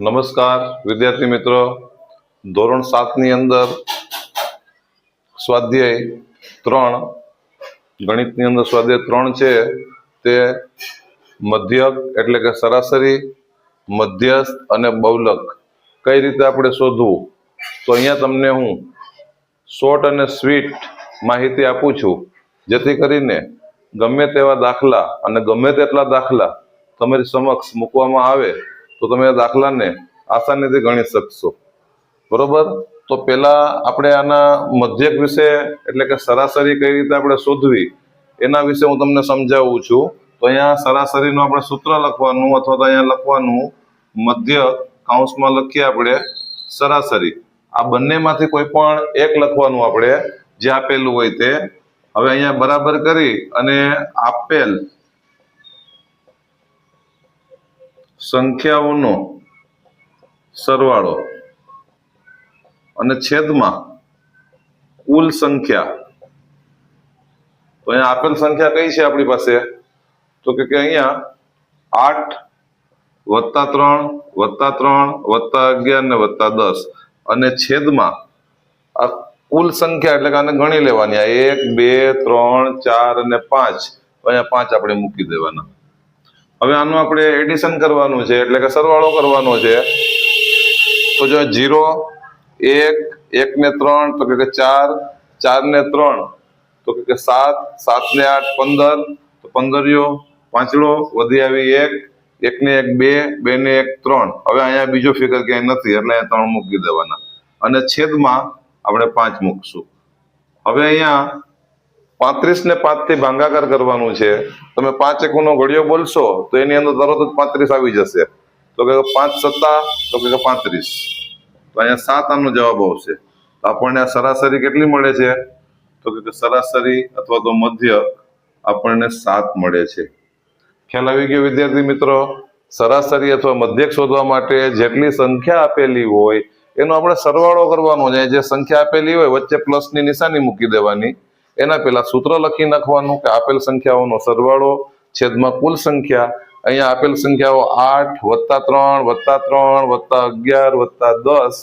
નમસ્કાર, વિદ્યાર્થી મિત્રો. ધોરણ સાતની અંદર સ્વાધ્યાય ત્રણ ગણિતની અંદર સ્વાધ્યાય ત્રણ છે, તે મધ્યક એટલે કે સરાસરી, મધ્યસ્થ અને બૌલક કઈ રીતે આપણે શોધવું? તો અહીંયા તમને હું શોર્ટ અને સ્વીટ માહિતી આપું છું. જેથી કરીને ગમે તેવા દાખલા અને ગમે તેટલા દાખલા તમારી સમક્ષ મૂકવામાં આવે તો તમે દાખલાને આસાનીથી ગણી શકશો. બરોબર? તો પહેલા આપણે આના મધ્યક વિશે એટલે કે સરાસરી કઈ રીતે આપણે શોધવી, એના વિશે હું તમને સમજાવું છું. તો અહીંયા સરાસરીનું આપણે સૂત્ર લખવાનું અથવા તો અહીંયા લખવાનું મધ્ય કાઉન્સમાં લખીએ આપણે સરાસરી. આ બંનેમાંથી કોઈ પણ એક લખવાનું આપણે જે આપેલું હોય તે. હવે અહીંયા બરાબર કરી અને આપેલ સંખ્યાઓનો સરવાળો અને છેદમાં કુલ સંખ્યા. તો અહીંયા આપેલ સંખ્યા કઈ છે આપણી પાસે? તો કે અહીંયા આઠ વત્તા ત્રણ વત્તા ત્રણ વત્તા અગિયાર ને વત્તા દસ. અને છેદમાં આ કુલ સંખ્યા એટલે કે આને ગણી લેવાની. આ એક, બે, ત્રણ, ચાર અને પાંચ. અહીંયા પાંચ આપણે મૂકી દેવાના. હવે આનું આપણે એડિશન કરવાનું છે, એટલે કે સરવાળો કરવાનો છે. તો જો જીરો, એક એક ને ત્રણ, તો કે ચાર ચાર ને ત્રણ, તો કે સાત સાત ને આઠ, પંદર, તો પંદરિયો પાંચડો વધી આવી એક એક ને એક બે બે ને એક ત્રણ. હવે અહીંયા બીજો ફિગર ક્યાંય નથી, એટલે અહીંયા ત્રણ મૂકી દેવાના. અને છેદમાં આપણે પાંચ મૂકશું. હવે અહીંયા પાંત્રીસ ને પાંચથી ભાંગાકાર કરવાનું છે. તમે પાંચ એકુનો ઘડિયો બોલશો તો એની અંદર તરત જ પાંત્રીસ આવી જશે. તો કે પાંચ સત્તા, તો કે પાંત્રીસ. તો અહીંયા સાત આમનો જવાબ આવશે. આપણને આ સરાસરી કેટલી મળે છે? તો કે સરાસરી અથવા તો મધ્ય આપણને સાત મળે છે. ખ્યાલ આવી ગયો વિદ્યાર્થી મિત્રો? સરાસરી અથવા મધ્યક શોધવા માટે જેટલી સંખ્યા આપેલી હોય, એનો આપણે સરવાળો કરવાનો છે. જે સંખ્યા આપેલી હોય, વચ્ચે પ્લસની નિશાની મૂકી દેવાની. એના પહેલા સૂત્ર લખી નાખવાનું કે આપેલ સંખ્યાઓનો સરવાળો, છેદમાં કુલ સંખ્યા. અહીંયા આપેલ સંખ્યાઓ આઠ વત્તા ત્રણ વત્તા ત્રણ વત્તા અગિયાર વત્તા દસ.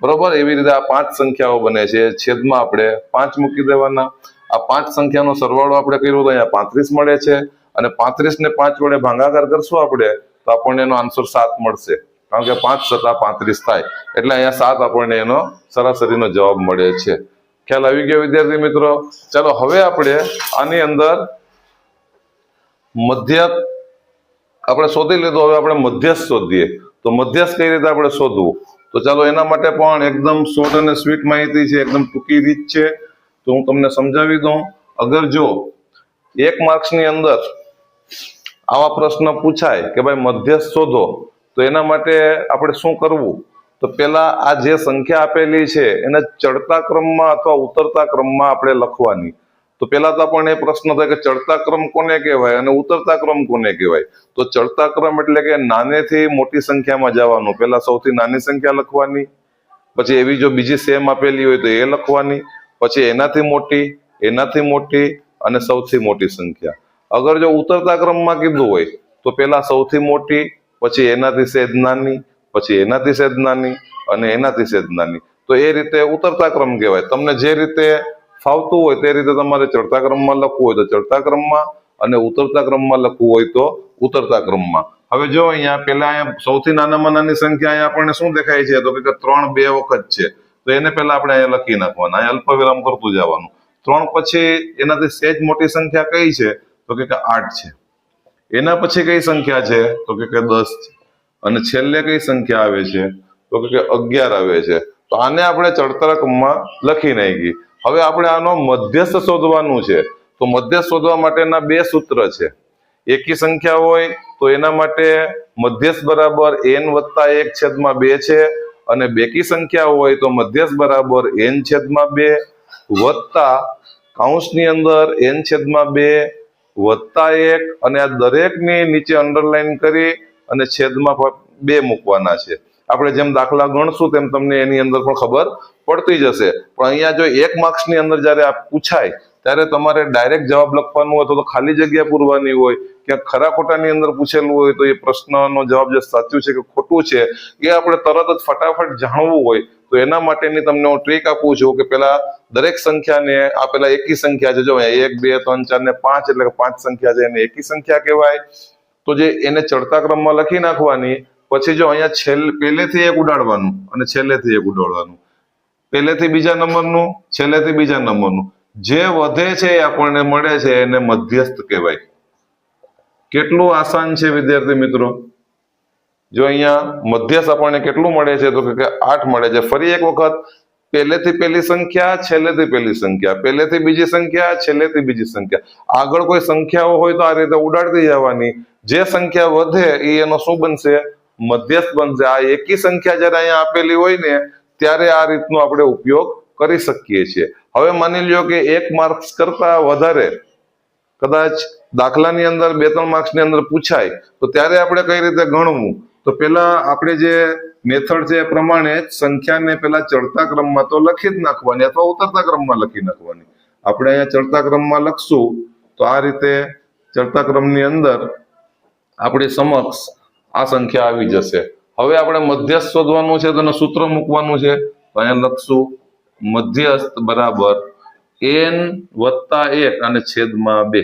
બરોબર? એવી રીતે આ પાંચ સંખ્યાઓ બને છે. છેદમાં આપણે પાંચ મૂકી દેવાના. આ પાંચ સંખ્યાનો સરવાળો આપણે કર્યો તો અહીંયા પાંત્રીસ મળે છે. અને પાંત્રીસ ને પાંચ વડે ભાંગાકાર કરશું આપણે, તો આપણને એનો આન્સર સાત મળશે. કારણ કે પાંચ સત્તા પાંત્રીસ થાય. એટલે અહીંયા સાત આપણને એનો સરાસરીનો જવાબ મળે છે. ખ્યાલ આવી ગયો વિદ્યાર્થી મિત્રો. ચાલો હવે આપણે આની અંદર મધ્યક આપણે શોધી લીધું, હવે આપણે મધ્યસ્થ શોધીએ. તો મધ્યસ્થ કઈ રીતે આપણે શોધવું? તો ચાલો એના માટે પણ એકદમ શોર્ટ અને સ્વીટ માહિતી છે, એકદમ ટૂંકી રીત છે. તો હું તમને સમજાવી દઉં. અગર જો એક માર્ક્સની અંદર આવા પ્રશ્ન પૂછાય કે ભાઈ મધ્યસ્થ શોધો, તો એના માટે આપણે શું કરવું? તો પેલા આ જે સંખ્યા આપેલી છે, એને ચડતા ક્રમમાં અથવા ઉતરતા ક્રમમાં આપણે લખવાની. તો પેલા તો આપણને પ્રશ્ન થાય કે ચડતા ક્રમ કોને કહેવાય અને ઉતરતા ક્રમ કોને કહેવાય? તો ચડતા ક્રમ એટલે કે નાનેથી મોટી સંખ્યામાં જવાનું. પેલા સૌથી નાની સંખ્યા લખવાની, પછી એવી જો બીજી સેમ આપેલી હોય તો એ લખવાની, પછી એનાથી મોટી એનાથી મોટી અને સૌથી મોટી સંખ્યા. અગર જો ઉતરતા ક્રમમાં કીધું હોય, તો પેલા સૌથી મોટી, પછી એનાથી સેજ નાની પછી એનાથી સેજ નાની અને એનાથી સેજ નાની. તો એ રીતે ઉતરતા ક્રમ કહેવાય. તમને જે રીતે ફાવતું હોય તે રીતે તમારે ચડતા ક્રમમાં લખવું હોય તો ચડતા ક્રમમાં અને ઉતરતા ક્રમમાં લખવું હોય તો ઉતરતા ક્રમમાં હવે જો અહીંયા પેલા અહીંયા સૌથી નાનામાં નાની સંખ્યા અહીંયા આપણને શું દેખાય છે? તો કે ત્રણ બે વખત છે. તો એને પેલા આપણે અહીંયા લખી નાખવાના. અહીંયા અલ્પવિરામ કરતું જવાનું. ત્રણ પછી એનાથી સેજ મોટી સંખ્યા કઈ છે? તો કે આઠ છે. એના પછી કઈ સંખ્યા છે? તો કે દસ છે. અને છેલ્લે કઈ સંખ્યા આવે છે? તો કે અગિયાર આવે છે. તો આને આપણે ચડતરકમાં લખી નાખી. હવે આપણે આનો મધ્યસ્થ શોધવાનું છે. તો મધ્યસ્થ શોધવા માટેના બે સૂત્ર છે. એકી સંખ્યા હોય તો એના માટે મધ્યસ્થ બરાબર એન વત્તા એક છેદમાં બે છે. અને બેકી સંખ્યા હોય તો મધ્યસ્થ બરાબર એન છેદમાં બે વત્તા કાઉન્સની અંદર એન છેદમાં બે વત્તા એક. અને આ દરેકની નીચે અંડરલાઈન કરી અને છેદમાં બે મૂકવાના છે. આપણે જેમ દાખલા ગણશું તેમ તમને એની અંદર પણ ખબર પડતી જશે. પણ અહીંયા જો એક માર્ક્સની અંદર જ્યારે આ પૂછાય, ત્યારે તમારે ડાયરેક્ટ જવાબ લખવાનું હોય તો ખાલી જગ્યા પૂરવાની હોય, ક્યાંક ખરા ખોટાની અંદર પૂછેલું હોય તો એ પ્રશ્નનો જવાબ જે સાચું છે કે ખોટું છે, એ આપણે તરત જ ફટાફટ જાણવું હોય, તો એના માટેની તમને હું ટ્રીક આપું છું કે પેલા દરેક સંખ્યાને, આ પેલા એકી સંખ્યા છે, જો એક, બે, ત્રણ, ચાર ને પાંચ, એટલે પાંચ સંખ્યા છે એને એકી સંખ્યા કહેવાય. તો જે એને ચડતા ક્રમમાં લખી નાખવાની, પછી જો અહીંયા છેલ્લે પહેલેથી એક ઉડાડવાનું અને છેલ્લેથી એક ઉડાડવાનું. પહેલેથી બીજા નંબરનું, છેલ્લેથી બીજા નંબરનું. જે વધે છે એ આપણને મળે છે એને મધ્યસ્થ કહેવાય. કેટલું આસાન છે વિદ્યાર્થી મિત્રો? જો અહીંયા મધ્યસ્થ આપણને કેટલું મળે છે? તો કે આઠ મળે છે. ફરી એક વખત, પહેલેથી પહેલી સંખ્યા, છેલ્લેથી પહેલી સંખ્યા. પહેલેથી બીજી સંખ્યા, છેલ્લેથી બીજી સંખ્યા. આગળ કોઈ સંખ્યાઓ હોય તો આ રીતે ઉડાડતી જવાની. જે સંખ્યા વધે એ એનો શું બનશે? મધ્યસ્થ બનશે. આ એકી સંખ્યા જયારે અહીંયા આપેલી હોય ને, ત્યારે આ રીતનો આપણે ઉપયોગ કરી શકીએ છીએ. હવે માની લ્યો કે એક માર્ક્સ કરતા વધારે, કદાચ દાખલાની અંદર બે ત્રણ માર્ક્સની અંદર પૂછાય, તો ત્યારે આપણે કઈ રીતે ગણવું? તો પેલા આપણે જે મેથડ છે એ પ્રમાણે સંખ્યાને પેલા ચડતા ક્રમમાં તો લખી જ નાખવાની અથવા ઉતરતા ક્રમમાં લખી નાખવાની. આપણે અહીંયા ચડતા ક્રમમાં લખશું, તો આ રીતે ચડતા ક્રમની અંદર આપણી સમક્ષ આ સંખ્યા આવી જશે. હવે આપણે મધ્યસ્થ શોધવાનું છે તો સૂત્ર મૂકવાનું છે. તો અહીંયા લખશું મધ્યસ્થ બરાબર એન વત્તા એક અને છેદમાં બે.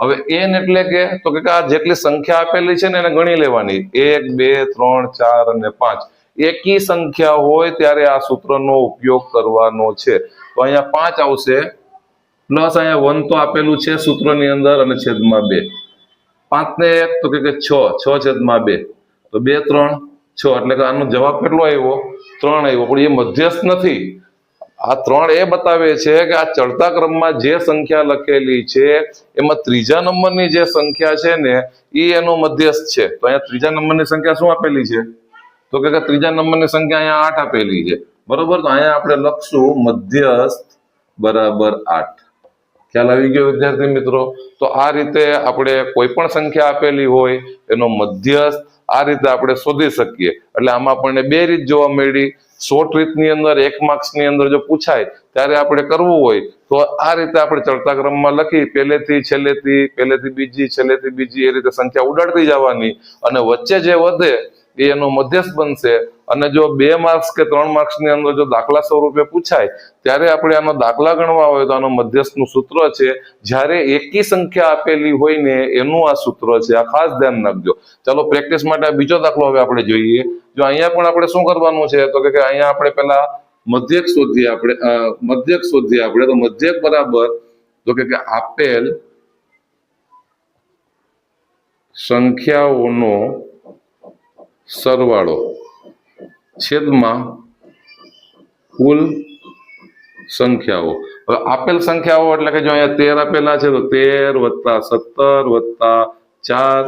હવે એન એટલે કે, તો કે આ જેટલી સંખ્યા આપેલી છે ને એને ગણી લેવાની. એક, બે, ત્રણ, ચાર અને પાંચ. એકી સંખ્યા હોય ત્યારે આ સૂત્રનો ઉપયોગ કરવાનો છે. તો અહીંયા પાંચ આવશે. પ્લસ અહીંયા વન તો આપેલું છે સૂત્રની અંદર અને છેદમાં બે. પાંચ ને એક તો કે છ છ છેદમાં બે. તો બે, ત્રણ, છ. એટલે કે આનો જવાબ કેટલો આવ્યો? ત્રણ આવ્યો. પણ એ મધ્યસ્થ નથી. આ ત્રણ એ બતાવે છે કે આ ચડતા ક્રમમાં જે સંખ્યા લખેલી છે, એમાં ત્રીજા નંબરની જે સંખ્યા છે ને, એ એનો મધ્યસ્થ છે. તો અહીંયા ત્રીજા નંબરની સંખ્યા શું આપેલી છે? તો કે ત્રીજા નંબરની સંખ્યા અહીંયા આઠ આપેલી છે. બરોબર? તો અહીંયા આપણે લખશું મધ્યસ્થ બરાબર આઠ. ખ્યાલ આવી ગયો વિદ્યાર્થી મિત્રો? તો આ રીતે આપણે કોઈ પણ સંખ્યા આપેલી હોય, એનો મધ્યસ્થ આ રીતે આપણે શોધી શકીએ. એટલે આમાં આપણને બે રીત જોવા મળી. શોર્ટ રીતની અંદર, એક માર્ક્સની અંદર જો પૂછાય, ત્યારે આપણે કરવું હોય, તો આ રીતે આપણે ચડતા ક્રમમાં લખી, પહેલેથી, છેલ્લેથી, પહેલેથી બીજી, છેલ્લેથી બીજી એ રીતે સંખ્યા ઉડાડતી જવાની અને વચ્ચે જે વધે, એ એનો મધ્યસ્થ બનશે. અને જો બે માર્ક્સ કે ત્રણ માર્ક્સની અંદર જો દાખલા સ્વરૂપે પૂછાય, ત્યારે આપણે આનો દાખલા ગણવા હોય તો આનો મધ્યસ્થનું સૂત્ર છે. જ્યારે એકી સંખ્યા આપેલી હોય ને એનું આ સૂત્ર છે. આ ખાસ ધ્યાન રાખજો. ચાલો પ્રેક્ટિસ માટે બીજો દાખલો હવે આપણે જોઈએ. જો અહીંયા પણ આપણે શું કરવાનું છે? તો કે અહીંયા આપણે પેલા મધ્યક શોધીએ આપણે મધ્યક શોધીએ આપણે. તો મધ્યક બરાબર, તો કે કે આપેલ સંખ્યાઓનો સરવાળો. છેદમાં કુલ સંખ્યાઓ. હવે આપેલ સંખ્યાઓ એટલે કે જો અહીંયા તેર આપેલા છે તો તેર વત્તા સત્તર વત્તા ચાર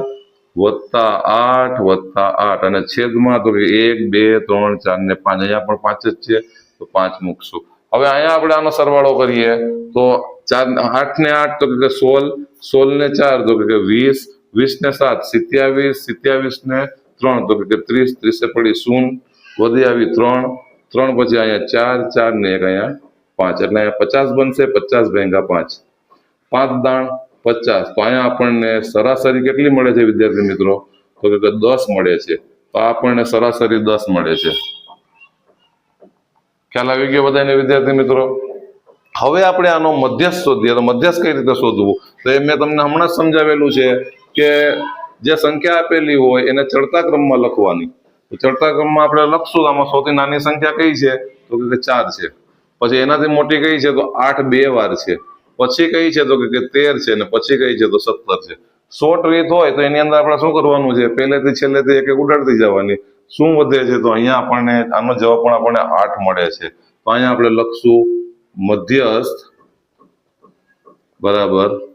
વત્તા આઠ વત્તા આઠ. અને છેદમાં તો એક, બે, ત્રણ, ચાર ને પાંચ. અહીંયા પણ પાંચ જ છે, તો પાંચ મૂકશું. હવે અહીંયા આપણે આનો સરવાળો કરીએ તો ચાર આઠ ને આઠ તો કે સોળ સોળ ને ચાર તો કે વીસ વીસ ને સાત સિત્યાવીસ સિત્યાવીસ ને ત્રણ તો કે ત્રીસ, ત્રીસે પડી શૂન્ય. વધી આવી ત્રણ ત્રણ પછી અહીંયા ચાર ચાર ને એક અહીંયા પાંચ. એટલે અહીંયા પચાસ બનશે, પચાસ ભેંગા પાંચ. પાંચ દાણ પચાસ. તો અહીંયા આપણને સરાસરી કેટલી મળે છે વિદ્યાર્થી મિત્રો? તો કે દસ મળે છે. તો આપણને સરાસરી દસ મળે છે. ખ્યાલ આવી ગયો બધાને વિદ્યાર્થી મિત્રો? હવે આપણે આનો મધ્યસ્થ શોધીએ. તો મધ્યસ્થ કઈ રીતે શોધવું? તો એ મેં તમને હમણાં જ સમજાવેલું છે કે જે સંખ્યા આપેલી હોય એને ચડતા ક્રમમાં લખવાની. તો ચડતા ક્રમમાં આપણે લખશું આમાં સૌથી નાની સંખ્યા કઈ છે? તો કે ચાર છે. પછી એનાથી મોટી કઈ છે? તો આઠ બે વાર છે. પછી કઈ છે? તો કે તેર છે. ને પછી કઈ છે? તો સત્તર છે. શોર્ટ રીત હોય તો એની અંદર આપણે શું કરવાનું છે? પહેલેથી છેલ્લેથી એક એક ઉડાડતી જવાની. શું વધે છે? તો અહીંયા આપણને આનો જવાબ પણ આપણને આઠ મળે છે. તો અહીંયા આપણે લખશું મધ્યસ્થ બરાબર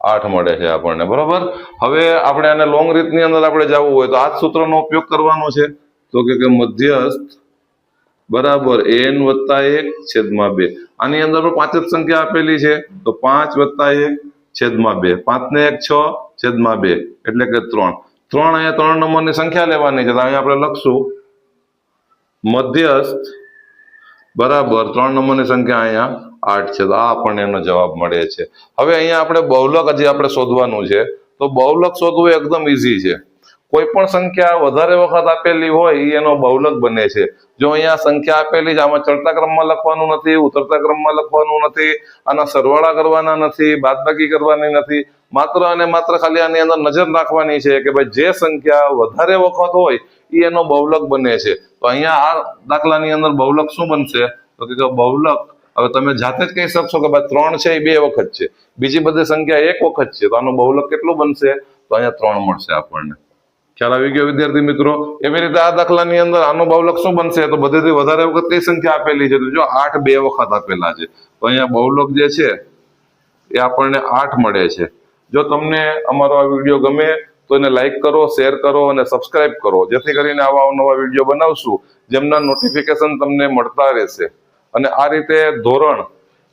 આઠ મળે છે આપણને, બરોબર? હવે આપણે આને લોંગ રીતની અંદર આપણે જવું હોય તો આ જ સૂત્રનો ઉપયોગ કરવાનો છે. તો કે મધ્યસ્થ બરાબર એન વત્તા એક છેદમાં બે. આની અંદર પાંચ જ સંખ્યા આપેલી છે, તો પાંચ વત્તા એક છેદમાં બે. પાંચ ને એક છ છેદમાં બે, એટલે કે ત્રણ. ત્રણ અહીંયા ત્રણ નંબરની સંખ્યા લેવાની છે, તો અહીંયા આપણે લખશું. મધ્યસ્થ બરાબર ત્રણ નંબરની સંખ્યા અહીંયા આઠ છે તો આ આપણને એનો જવાબ મળે છે. હવે અહીંયા આપણે બહુલક હજી આપણે શોધવાનું છે. તો બહુલક શોધવું એકદમ ઈઝી છે. કોઈ પણ સંખ્યા વધારે વખત આપેલી હોય એનો બહુલક બને છે. જો અહીંયા સંખ્યા આપેલી છે, આમાં ચડતા ક્રમમાં લખવાનું નથી ઉતરતા ક્રમમાં લખવાનું નથી, આના સરવાળા કરવાના નથી, બાદબાકી કરવાની નથી. માત્ર અને માત્ર ખાલી આની અંદર નજર નાખવાની છે કે ભાઈ જે સંખ્યા વધારે વખત હોય એ એનો બહુલક બને છે. તો અહીંયા આ દાખલાની અંદર બહુલક શું બનશે? તો કે બહુલક હવે તમે જાતે જ કહી શકશો કે ભાઈ ત્રણ છે એ બે વખત છે. બીજી બધી સંખ્યા એક વખત છે. તો આનું બહુલક કેટલું બનશે? તો અહીંયા ત્રણ મળશે આપણને. ખ્યાલ આવી ગયો વિદ્યાર્થી મિત્રો? એવી રીતે આ દાખલાની અંદર આનું બહુલક શું બનશે? તો બધેથી વધારે વખત કઈ સંખ્યા આપેલી છે? તો જો આઠ બે વખત આપેલા છે. તો અહીંયા બહુલક જે છે, એ આપણને આઠ મળે છે. જો તમને અમારો આ વીડિયો ગમે, તો એને લાઈક કરો, શેર કરો અને સબસ્ક્રાઇબ કરો. જેથી કરીને આવા નવા વીડિયો બનાવશું, જેમના નોટિફિકેશન તમને મળતા રહેશે. અને આ રીતે ધોરણ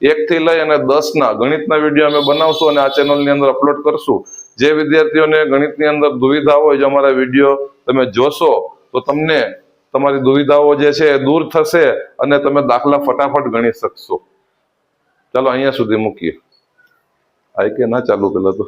એક થી લઈ અને દસ ના ગણિતના વીડિયો અમે બનાવશું અને આ ચેનલની અંદર અપલોડ કરશું. જે વિદ્યાર્થીઓને ગણિતની અંદર દુવિધા હોય જો અમારા વીડિયો તમે જોશો, તો તમને તમારી દુવિધાઓ જે છે એ દૂર થશે અને તમે દાખલા ફટાફટ ગણી શકશો. ચાલો અહીંયા સુધી મૂકીએ. આઈ કે ના ચાલુ પેલા તો.